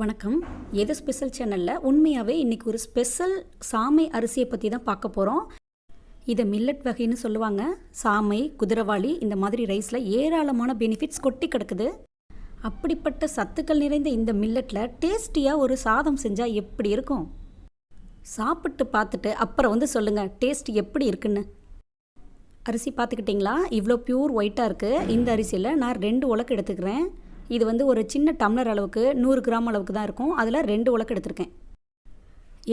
வணக்கம். எது ஸ்பெஷல் சேனலில் உண்மையாகவே இன்றைக்கி ஒரு ஸ்பெஷல் சாமை அரிசியை பற்றி தான் பார்க்க போகிறோம் இதை மில்லட் வகைன்னு சொல்லுவாங்க. சாமை குதிரவாளி இந்த மாதிரி ரைஸில் ஏராளமான பெனிஃபிட்ஸ் கொட்டி கிடக்குது. அப்படிப்பட்ட சத்துக்கள் நிறைந்த இந்த மில்லட்டில் டேஸ்டியாக ஒரு சாதம் செஞ்சால் எப்படி இருக்கும்? சாப்பிட்டு பார்த்துட்டு அப்புறம் வந்து சொல்லுங்கள் டேஸ்ட் எப்படி இருக்குன்னு. அரிசி பார்த்துக்கிட்டிங்களா? இவ்வளோ பியூர் ஒயிட்டாக இருக்குது இந்த அரிசியில் நான் ரெண்டு உலக்கு எடுத்துக்கிறேன். இது வந்து ஒரு சின்ன டம்ளர் அளவுக்கு நூறு கிராம் அளவுக்கு தான் இருக்கும். அதில் ரெண்டு உலக்கு எடுத்திருக்கேன்.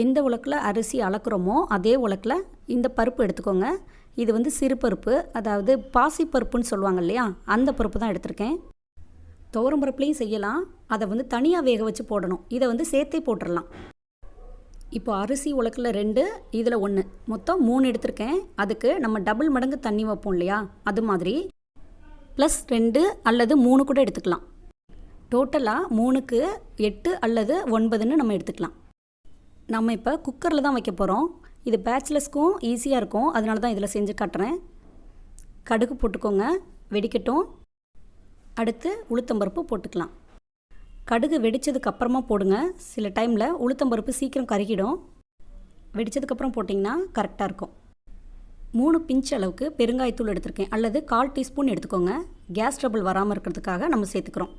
எந்த உலக்கில் அரிசி அளக்குறோமோ அதே உலக்கில் இந்த பருப்பு எடுத்துக்கோங்க. இது வந்து சிறு பருப்பு அதாவது பாசி பருப்புன்னு சொல்லுவாங்க இல்லையா? அந்த பருப்பு தான் எடுத்திருக்கேன். துவரம் பருப்புலேயும் செய்யலாம். அதை வந்து தனியாக வேக வச்சு போடணும். இதை வந்து சேர்த்தே போட்டுடலாம் இப்போ அரிசி உலக்கில் ரெண்டு இதில் ஒன்று மொத்தம் மூணு எடுத்திருக்கேன். அதுக்கு நம்ம டபுள் மடங்கு தண்ணி வைப்போம் இல்லையா? அது மாதிரி. ப்ளஸ் ரெண்டு அல்லது மூணு கூட எடுத்துக்கலாம். டோட்டலாக மூணுக்கு எட்டு அல்லது ஒன்பதுன்னு நம்ம எடுத்துக்கலாம். நம்ம இப்போ குக்கரில் தான் வைக்க போகிறோம் இது பேச்சுலர்ஸ்க்கும் ஈஸியாக இருக்கும். அதனால தான் இதில் செஞ்சு காட்டுறேன். கடுகு போட்டுக்கோங்க. வெடிக்கட்டும். அடுத்து உளுத்தம்பருப்பு போட்டுக்கலாம். கடுகு வெடித்ததுக்கு அப்புறமா போடுங்க. சில டைமில் உளுத்தம்பருப்பு சீக்கிரம் கருகிடும். வெடித்ததுக்கப்புறம் போட்டிங்கன்னா கரெக்டாக இருக்கும். மூணு பிஞ்ச் அளவுக்கு பெருங்காயத்தூள் எடுத்திருக்கேன். அல்லது கால் டீஸ்பூன் எடுத்துக்கோங்க. கேஸ் ட்ரபிள் வராமல் இருக்கிறதுக்காக நம்ம சேர்த்துக்கிறோம்.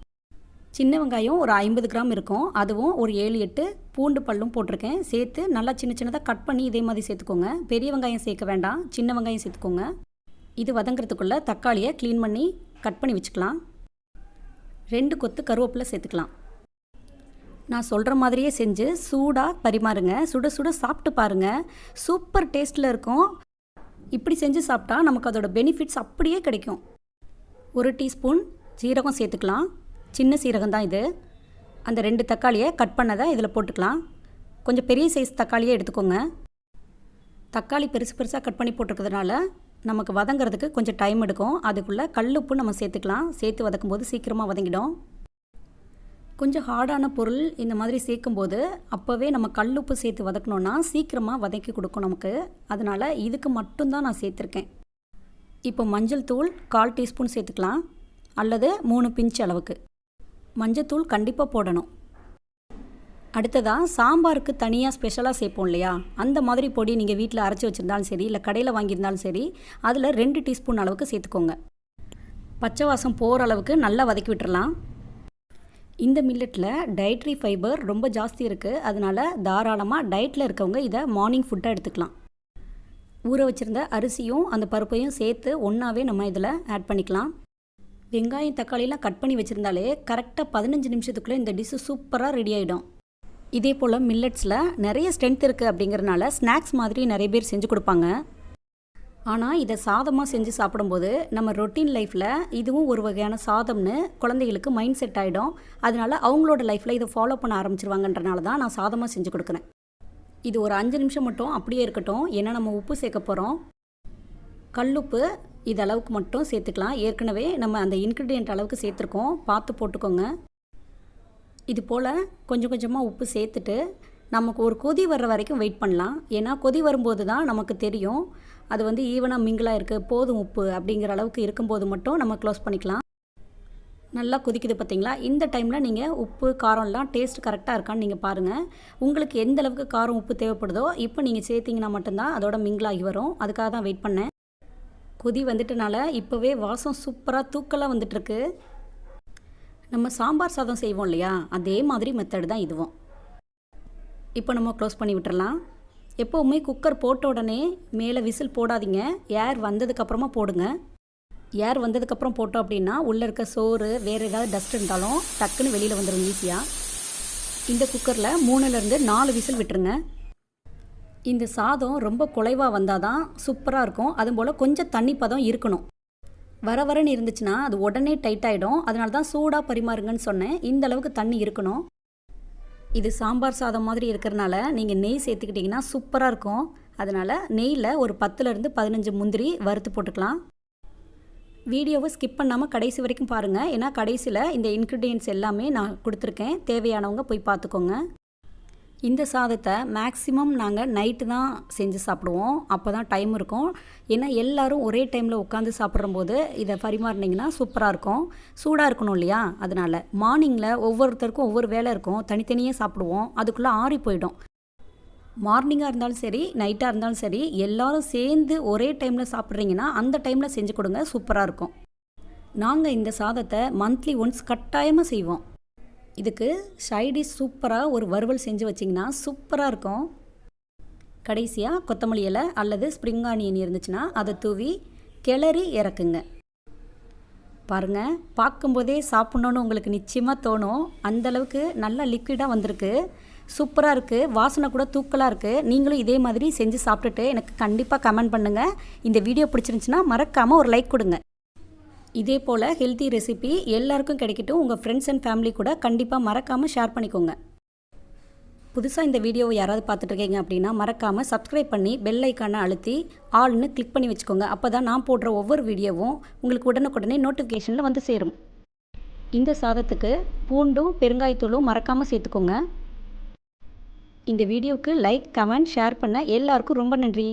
சின்ன வெங்காயம் ஒரு ஐம்பது கிராம் இருக்கும். அதுவும் ஒரு ஏழு எட்டு பூண்டு பல்லும் போட்டிருக்கேன். சேர்த்து நல்லா சின்ன சின்னதாக கட் பண்ணி இதே மாதிரி சேர்த்துக்கோங்க. பெரிய வெங்காயம் சேர்க்க வேண்டாம். சின்ன வெங்காயம் சேர்த்துக்கோங்க. இது வதங்கிறதுக்குள்ளே தக்காளியை க்ளீன் பண்ணி கட் பண்ணி வச்சுக்கலாம். ரெண்டு கொத்து கருவேப்பிலை சேர்த்துக்கலாம். நான் சொல்கிற மாதிரியே செஞ்சு சூடாக பரிமாறுங்க. சுட சுட சாப்பிட்டு பாருங்கள் சூப்பர் டேஸ்ட்டில் இருக்கும். இப்படி செஞ்சு சாப்பிட்டா நமக்கு அதோட பெனிஃபிட்ஸ் அப்படியே கிடைக்கும். ஒரு டீஸ்பூன் சீரகம் சேர்த்துக்கலாம். சின்ன சீரகம் தான் இது. அந்த ரெண்டு தக்காளியை கட் பண்ணதை இதில் போட்டுக்கலாம். கொஞ்சம் பெரிய சைஸ் தக்காளியே எடுத்துக்கோங்க. தக்காளி பெருசு பெருசாக கட் பண்ணி போட்டிருக்கிறதுனால நமக்கு வதங்கிறதுக்கு கொஞ்சம் டைம் எடுக்கும். அதுக்குள்ளே கல் உப்பு நம்ம சேர்த்துக்கலாம். சேர்த்து வதக்கும் போது சீக்கிரமாக வதங்கிடும். கொஞ்சம் ஹார்டான பொருள் இந்த மாதிரி சேர்க்கும்போது அப்போவே நம்ம கல் உப்பு சேர்த்து வதக்கணுன்னா சீக்கிரமாக வதக்கி கொடுக்கும் நமக்கு. அதனால் இதுக்கு மட்டும்தான் நான் சேர்த்துருக்கேன். இப்போ மஞ்சள் தூள் கால் டீஸ்பூன் சேர்த்துக்கலாம். அல்லது மூணு பிஞ்ச் அளவுக்கு. மஞ்சத்தூள் கண்டிப்பாக போடணும். அடுத்ததாக சாம்பாருக்கு தனியாக ஸ்பெஷலாக சேர்ப்போம் இல்லையா? அந்த மாதிரி பொடி நீங்கள் வீட்டில் அரைச்சி வச்சுருந்தாலும் சரி இல்லை கடையில் வாங்கியிருந்தாலும் சரி அதில் ரெண்டு டீஸ்பூன் அளவுக்கு சேர்த்துக்கோங்க. பச்சை வாசம் போகிற அளவுக்கு நல்லா வதக்கி விட்டுறலாம். இந்த மில்லட்டில் டயட்ரி ஃபைபர் ரொம்ப ஜாஸ்தி இருக்குது அதனால் தாராளமாக டயட்டில் இருக்கவங்க இதை மார்னிங் ஃபுட்டாக எடுத்துக்கலாம். ஊற வச்சுருந்த அரிசியும் அந்த பருப்பையும் சேர்த்து ஒன்றாவே நம்ம இதில் ஆட் பண்ணிக்கலாம். வெங்காயம் தக்காளிலாம் கட் பண்ணி வச்சுருந்தாலே கரெக்டாக பதினஞ்சு நிமிஷத்துக்குள்ளே இந்த டிஷ்ஷு சூப்பராக ரெடி ஆகிடும் இதே போல் மில்லட்ஸில் நிறைய ஸ்ட்ரென்த் இருக்குது அப்படிங்கிறனால ஸ்நாக்ஸ் மாதிரி நிறைய பேர் செஞ்சு கொடுப்பாங்க. ஆனால் இதை சாதமாக செஞ்சு சாப்பிடும்போது நம்ம ரொட்டீன் லைஃப்பில் இதுவும் ஒரு வகையான சாதம்னு குழந்தைகளுக்கு மைண்ட் செட் ஆகிடும் அதனால அவங்களோட லைஃப்பில் இதை ஃபாலோ பண்ண ஆரம்பிச்சிருவாங்கன்றனால தான் நான் சாதமாக செஞ்சு கொடுக்குறேன். இது ஒரு அஞ்சு நிமிஷம் மட்டும் அப்படியே இருக்கட்டும். ஏன்னா நம்ம உப்பு சேர்க்க போகிறோம் கல்லுப்பு இது அளவுக்கு மட்டும் சேர்த்துக்கலாம். ஏற்கனவே நம்ம அந்த இன்க்ரீடியண்ட் அளவுக்கு சேர்த்துருக்கோம். பார்த்து போட்டுக்கோங்க. இது போல் கொஞ்சம் கொஞ்சமாக உப்பு சேர்த்துட்டு நமக்கு ஒரு கொதி வர்ற வரைக்கும் வெயிட் பண்ணலாம். ஏன்னா கொதி வரும்போது தான் நமக்கு தெரியும். அது வந்து ஈவனாக மிங்கிளாக இருக்குது போதும் உப்பு அப்படிங்கிற அளவுக்கு இருக்கும்போது மட்டும் நம்ம க்ளோஸ் பண்ணிக்கலாம். நல்லா கொதிக்குது பார்த்தீங்களா இந்த டைமில் நீங்கள் உப்பு காரம்லாம் டேஸ்ட் கரெக்டாக இருக்கான்னு நீங்கள் பாருங்கள் உங்களுக்கு எந்த அளவுக்கு காரம் உப்பு தேவைப்படுதோ இப்போ நீங்கள் சேர்த்திங்கன்னா மட்டும்தான் அதோட மிங்கிளாகி வரும். அதுக்காக தான் வெயிட் பண்ணேன். கொதி வந்துட்டனால இப்போவே வாசம் சூப்பராக தூக்கலாக வந்துட்டுருக்கு நம்ம சாம்பார் சாதம் செய்வோம் இல்லையா? அதே மாதிரி மெத்தடு தான் இதுவும். இப்போ நம்ம க்ளோஸ் பண்ணி விட்டுறலாம். எப்போவுமே குக்கர் போட்ட உடனே மேலே விசில் போடாதீங்க. ஏர் வந்ததுக்கப்புறமா போடுங்க. ஏர் வந்ததுக்கப்புறம் போட்டோம் அப்படின்னா உள்ளே இருக்க சோறு வேறு ஏதாவது டஸ்ட் இருந்தாலும் டக்குன்னு வெளியில் வந்துடும் ஈஸியாக இந்த குக்கரில் மூணுலேருந்து நாலு விசில் விட்டுருங்க. இந்த சாதம் ரொம்ப குலைவாக வந்தால் தான் சூப்பராக இருக்கும். அதுபோல் கொஞ்சம் தண்ணி பதம் இருக்கணும். வர வரன்னு இருந்துச்சுன்னா அது உடனே டைட் ஆகிடும் அதனால தான் சூடாக பரிமாறுங்கன்னு சொன்னேன். இந்த அளவுக்கு தண்ணி இருக்கணும். இது சாம்பார் சாதம் மாதிரி இருக்கிறனால நீங்கள் நெய் சேர்த்துக்கிட்டிங்கன்னா சூப்பராக இருக்கும். அதனால் நெய்யில் ஒரு பத்துலேருந்து பதினஞ்சு முந்திரி வறுத்து போட்டுக்கலாம். வீடியோவை ஸ்கிப் பண்ணாமல் கடைசி வரைக்கும் பாருங்கள் ஏன்னா கடைசியில் இந்த இன்க்ரீடியன்ட்ஸ் எல்லாமே நான் கொடுத்துருக்கேன். தேவையானவங்க போய் பார்த்துக்கோங்க. இந்த சாதத்தை மேக்ஸிமம் நாங்கள் நைட்டு தான் செஞ்சு சாப்பிடுவோம். அப்போ தான் டைம் இருக்கும். ஏன்னா எல்லோரும் ஒரே டைமில் உட்காந்து சாப்பிட்றம்போது இதை பரிமாறினீங்கன்னா சூப்பராக இருக்கும். சூடாக இருக்கணும் இல்லையா? அதனால் மார்னிங்கில் ஒவ்வொருத்தருக்கும் ஒவ்வொரு வேலை இருக்கும். தனித்தனியாக சாப்பிடுவோம். அதுக்குள்ளே ஆறி போயிடும். மார்னிங்காக இருந்தாலும் சரி நைட்டாக இருந்தாலும் சரி எல்லோரும் சேர்ந்து ஒரே டைமில் சாப்பிட்றீங்கன்னா அந்த டைமில் செஞ்சு கொடுங்க சூப்பராக இருக்கும். நாங்கள் இந்த சாதத்தை மந்த்லி ஒன்ஸ் கட்டாயமாக செய்வோம். இதுக்கு சைடிஷ் சூப்பராக ஒரு வறுவல் செஞ்சு வச்சிங்கன்னா சூப்பராக இருக்கும். கடைசியாக கொத்தமல்லி இலை அல்லது ஸ்ப்ரிங் ஆனியன் இருந்துச்சுன்னா அதை தூவி கிளறி இறக்குங்க. பாருங்க பார்க்கும்போதே சாப்பிட்ணுன்னு உங்களுக்கு நிச்சயமாக தோணும். அந்தளவுக்கு நல்லா லிக்விடாக வந்திருக்கு. சூப்பராக இருக்குது வாசனை கூட தூக்கலாக இருக்குது நீங்களும் இதே மாதிரி செஞ்சு சாப்பிட்டுட்டு எனக்கு கண்டிப்பாக கமெண்ட் பண்ணுங்கள் இந்த வீடியோ பிடிச்சிருந்துச்சின்னா மறக்காமல் ஒரு லைக் கொடுங்க. இதே போல் ஹெல்த்தி ரெசிபி எல்லாருக்கும் கிடைக்கட்டும். உங்கள் ஃப்ரெண்ட்ஸ் அண்ட் ஃபேமிலி கூட கண்டிப்பாக மறக்காமல் ஷேர் பண்ணிக்கோங்க. புதுசாக இந்த வீடியோவை யாராவது பார்த்துட்ருக்கீங்க அப்படின்னா மறக்காமல் சப்ஸ்கிரைப் பண்ணி பெல் ஐக்கானை அழுத்தி ஆல்னு கிளிக் பண்ணி வச்சுக்கோங்க. அப்போ தான் நான் போடுற ஒவ்வொரு வீடியோவும் உங்களுக்கு உடனுக்குடனே நோட்டிஃபிகேஷனில் வந்து சேரும். இந்த சாதத்துக்கு பூண்டும் பெருங்காயத்தூளும் மறக்காமல் சேர்த்துக்கோங்க. இந்த வீடியோவுக்கு லைக் கமெண்ட் ஷேர் பண்ண எல்லாருக்கும் ரொம்ப நன்றி.